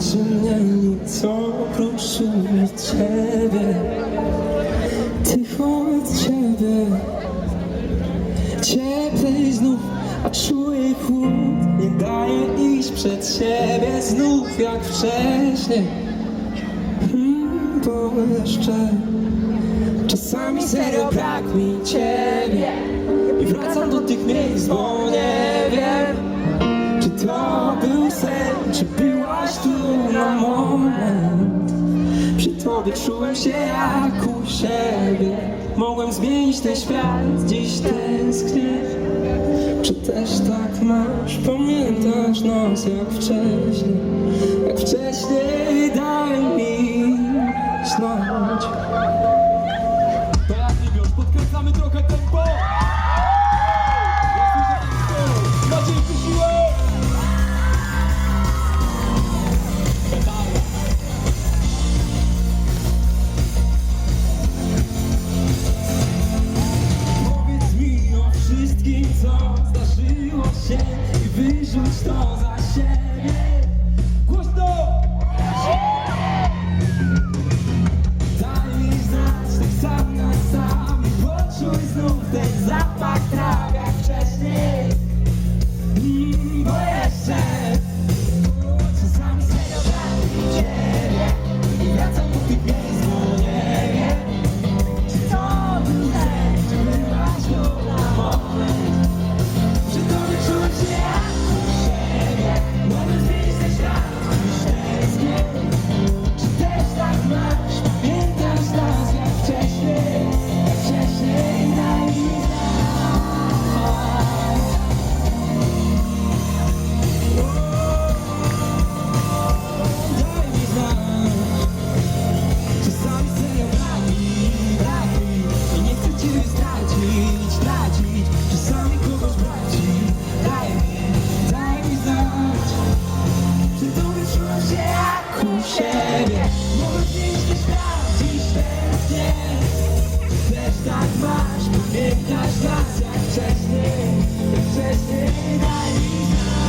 leczy mnie nic oprócz Ciebie Tylko od Ciebie. Cieplej znów, a czuję chłód. Nie daje iść przed siebie znów jak wcześniej. Hmm, Bo jeszcze Czasami serio brak mi Ciebie. I wracam do tych miejsc, bo nie wiem Czy to był sen, czy byłaś Tobie czułem się jak u siebie. Mogłem zmienić ten świat, dziś tęsknię. Czy też tak masz, pamiętasz nas jak wcześniej? Jak wcześniej rzuć to za siebie. felicidade.